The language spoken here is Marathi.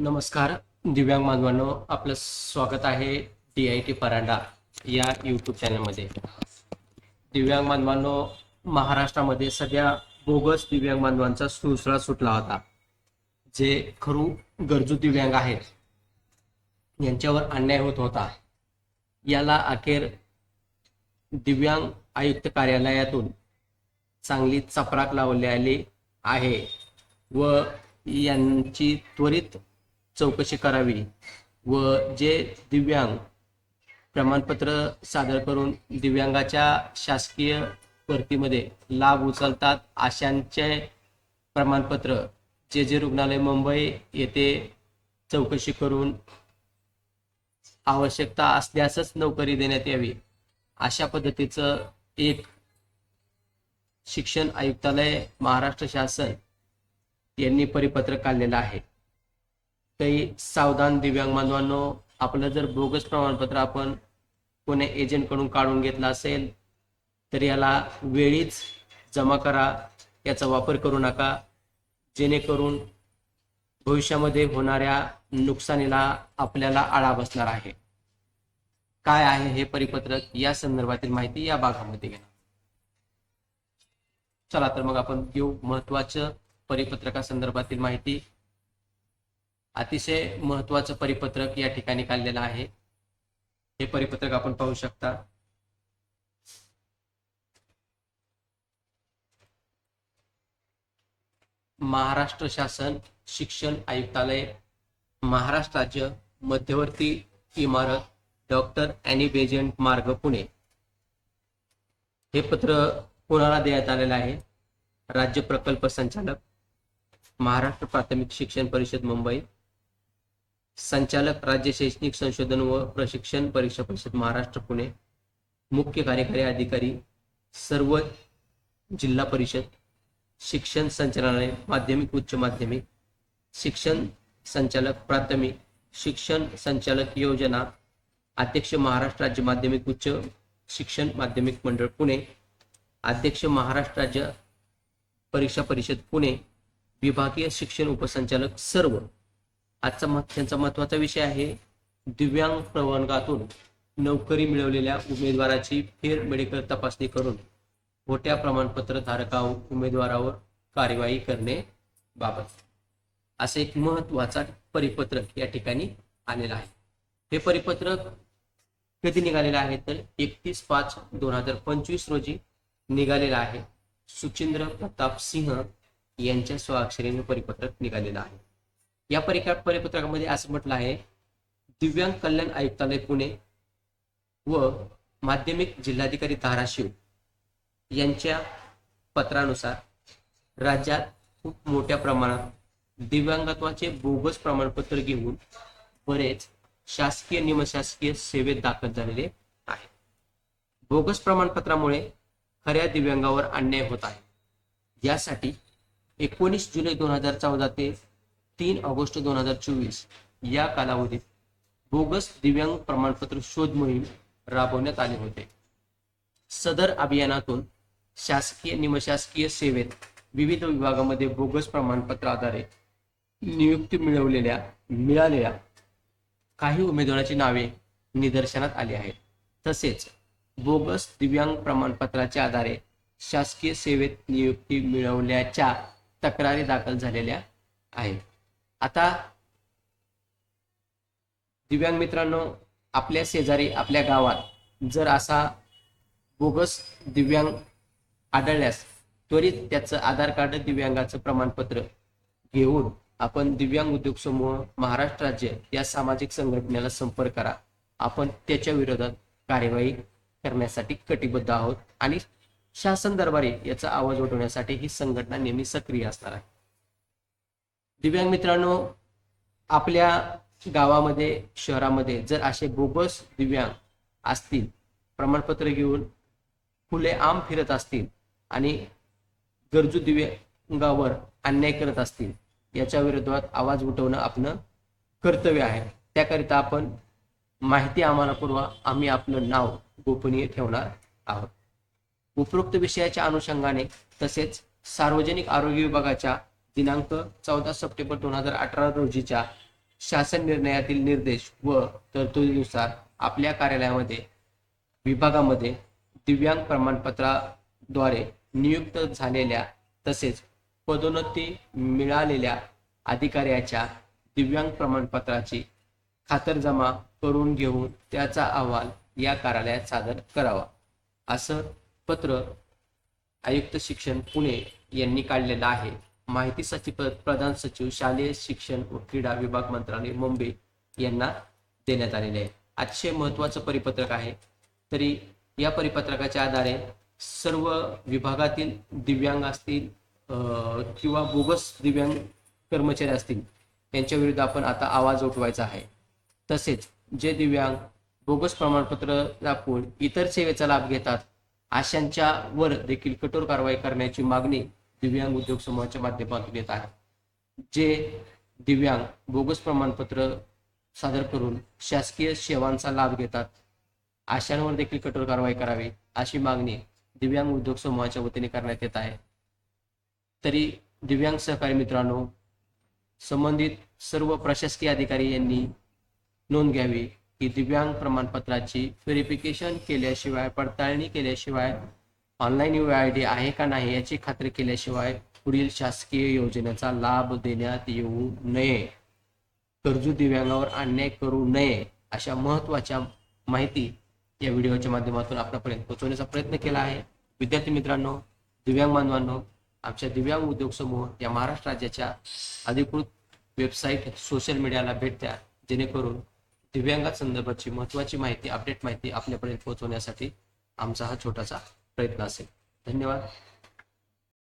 नमस्कार दिव्यांग बांधवांनो आपलं स्वागत आहे डी आय टी परांडा या यूट्यूब चॅनलमध्ये दिव्यांग बांधवांनो महाराष्ट्रामध्ये सध्या बोगस दिव्यांग बांधवांचा सुळसुळा सुटला होता. जे खरू गरजू दिव्यांग आहेत यांच्यावर अन्याय होत होता. याला अखेर दिव्यांग आयुक्त कार्यालयातून चांगली चपराक लावली आली आहे व यांची त्वरित चौकशी करावी व जे दिव्यांग प्रमाणपत्र सादर करून दिव्यांगाच्या शासकीय भरतीमध्ये लाभ उचलतात अशांचे प्रमाणपत्र जे जे रुग्णालय मुंबई येथे चौकशी करून आवश्यकता असल्यासच नोकरी देण्यात यावी अशा पद्धतीचं एक शिक्षण आयुक्तालय महाराष्ट्र शासन यांनी परिपत्रक काढलेलं आहे. काही सावधान दिव्यांग बांधवांनो आपलं जर बोगस प्रमाणपत्र आपण कोण्या एजंटकडून काढून घेतलं असेल तर याला वेळीच जमा करा याचा वापर करू नका. जेणेकरून भविष्यामध्ये होणाऱ्या नुकसानीला आपल्याला आळा बसणार आहे. काय आहे हे परिपत्रक या संदर्भातील माहिती या भागामध्ये घेणार. चला तर मग आपण घेऊ महत्वाचं परिपत्रकासंदर्भातील माहिती. अतिशय महत्वाचं परिपत्रक या ठिकाणी काढलेलं आहे. हे परिपत्रक आपण पाहू शकता. महाराष्ट्र शासन शिक्षण आयुक्तालय महाराष्ट्र राज्य मध्यवर्ती इमारत डॉक्टर अॅनी बेजंट मार्ग पुणे. हे पत्र कोणाला देण्यात आलेलं आहे? राज्य प्रकल्प संचालक महाराष्ट्र प्राथमिक शिक्षण परिषद मुंबई. संचालक राज्य शैक्षणिक संशोधन व प्रशिक्षण परीक्षा परिषद महाराष्ट्र पुणे. मुख्य कार्यकारी अधिकारी सर्व जिल्हा परिषद शिक्षण संचालनालय माध्यमिक उच्च माध्यमिक शिक्षण संचालक प्राथमिक शिक्षण संचालक योजना अध्यक्ष महाराष्ट्र राज्य माध्यमिक उच्च शिक्षण माध्यमिक मंडळ पुणे. अध्यक्ष महाराष्ट्र राज्य परीक्षा परिषद पुणे. विभागीय शिक्षण उपसंचालक सर्व आजचा मत त्यांचा महत्त्वाचा विषय आहे दिव्यांग प्रवर्गातून नोकरी मिळवलेल्या उमेदवाराची फेर मेडिकल तपासणी करून मोठ्या प्रमाणपत्र धारका उमेदवारावर कार्यवाही करणे बाबत. असे एक महत्त्वाचा परिपत्रक या ठिकाणी आलेला आहे. हे परिपत्रक कधी निघालेलं आहे तर एकतीस पाच दोन हजार पंचवीस रोजी निघालेलं आहे. सुचिंद्र प्रताप सिंह यांच्या स्वाक्षरीने परिपत्रक निघालेलं आहे. या परिका परिपत्रकामध्ये असं म्हटलं आहे दिव्यांग कल्याण आयुक्तालय पुणे व माध्यमिक जिल्हाधिकारी धाराशिव यांच्या पत्रानुसार राज्यात खूप मोठ्या प्रमाणात दिव्यांगत्वाचे बोगस प्रमाणपत्र घेऊन बरेच शासकीय निमशासकीय सेवेत दाखल झालेले आहे. बोगस प्रमाणपत्रामुळे खऱ्या दिव्यांगावर अन्याय होत आहे. यासाठी एकोणीस जुलै दोन हजार चौदा ते तीन ऑगस्ट दोन हजार चोवीस या कालावधीत बोगस दिव्यांग प्रमाणपत्र शोध मोहीम राबवण्यात आले होते. सदर अभियानातून शासकीय निमशासकीय सेवेत विविध विभागामध्ये बोगस प्रमाणपत्र आधारे नियुक्ती मिळवलेल्या मिळालेल्या काही उमेदवारांची नावे निदर्शनात आली आहेत. तसेच बोगस दिव्यांग प्रमाणपत्राच्या आधारे शासकीय सेवेत नियुक्ती मिळवल्याच्या तक्रारी दाखल झालेल्या आहेत. आता दिव्यांग मित्रांनो आपल्या शेजारी आपल्या गावात जर असा बोगस दिव्यांग आढळल्यास त्वरित त्याचं आधार कार्ड दिव्यांगाचं प्रमाणपत्र घेऊन आपण दिव्यांग उद्योग समूह महाराष्ट्र राज्य या सामाजिक संघटनेला संपर्क करा. आपण त्याच्या विरोधात कार्यवाही करण्यासाठी कटिबद्ध आहोत आणि शासन दरबारी याचा आवाज उठवण्यासाठी ही संघटना नेहमी सक्रिय असणार आहे. दिव्यांग मित्रांनो आपल्या गावामध्ये शहरामध्ये जर असे बोगस दिव्यांग असतील प्रमाणपत्र घेऊन खुले आम फिरत असतील आणि गरजू दिव्यांगावर अन्याय करत असतील याच्या विरोधात आवाज उठवणं आपलं कर्तव्य आहे. त्याकरिता आपण माहिती आम्हाला पुरवा. आम्ही आपलं नाव गोपनीय ठेवणार आहोत. उपरोक्त विषयाच्या अनुषंगाने तसेच सार्वजनिक आरोग्य विभागाच्या दिनांक चौदा सप्टेंबर दोन हजार अठरा रोजीच्या शासन निर्णयातील निर्देश व तरतुदीनुसार आपल्या कार्यालयामध्ये विभागामध्ये दिव्यांग प्रमाणपत्राद्वारे नियुक्त झालेल्या तसेच पदोन्नती मिळालेल्या अधिकाऱ्याच्या दिव्यांग प्रमाणपत्राची खातरजमा करून घेऊन त्याचा अहवाल या कार्यालयात सादर करावा असं पत्र आयुक्त शिक्षण पुणे यांनी काढलेलं आहे. माहिती सचिव प्रधान सचिव शालेय शिक्षण व क्रीडा विभाग मंत्रालय मुंबई यांना देण्यात आलेले आहे. अतिशय महत्वाचं परिपत्रक आहे. तरी या परिपत्रकाच्या आधारे सर्व विभागातील दिव्यांग असतील अं, किंवा बोगस दिव्यांग कर्मचारी असतील त्यांच्या विरुद्ध आपण आता आवाज उठवायचा आहे. तसेच जे दिव्यांग बोगस प्रमाणपत्र दाखवून इतर सेवेचा लाभ घेतात अशांच्या वर देखील कठोर कारवाई करण्याची मागणी दिव्यांग उद्योग समूहाच्या माध्यमातून येत आहे जे दिव्यांग बोगस प्रमाणपत्र सादर करून शासकीय सेवांचा लाभ घेतात. आशांवर देखील कठोर कारवाई करावी अशी मागणी दिव्यांग उद्योग समूहाच्या वतीने करण्यात येत आहे. तरी दिव्यांग सहकारी मित्रांनो संबंधित सर्व प्रशासकीय अधिकारी यांनी नोंद घ्यावी की दिव्यांग प्रमाणपत्राची व्हेरिफिकेशन केल्याशिवाय पडताळणी केल्याशिवाय ऑनलाईन यू आय डी आहे का नाही याची खात्री केल्याशिवाय पुढील शासकीय योजनेचा लाभ देण्यात येऊ नये. गरजू दिव्यांगावर अन्याय करू नये अशा महत्त्वाच्या माहिती या व्हिडिओच्या माध्यमातून आपल्यापर्यंत पोहोचवण्याचा प्रयत्न केला आहे. विद्यार्थी मित्रांनो दिव्यांग बांधवांनो आमच्या दिव्यांग उद्योग समूह या महाराष्ट्र राज्याच्या अधिकृत वेबसाईट सोशल मीडियाला भेट द्या जेणेकरून दिव्यांगासंदर्भाची महत्त्वाची माहिती अपडेट माहिती आपल्यापर्यंत पोहोचवण्यासाठी आमचा हा छोटासा प्रयत्न असेल. धन्यवाद.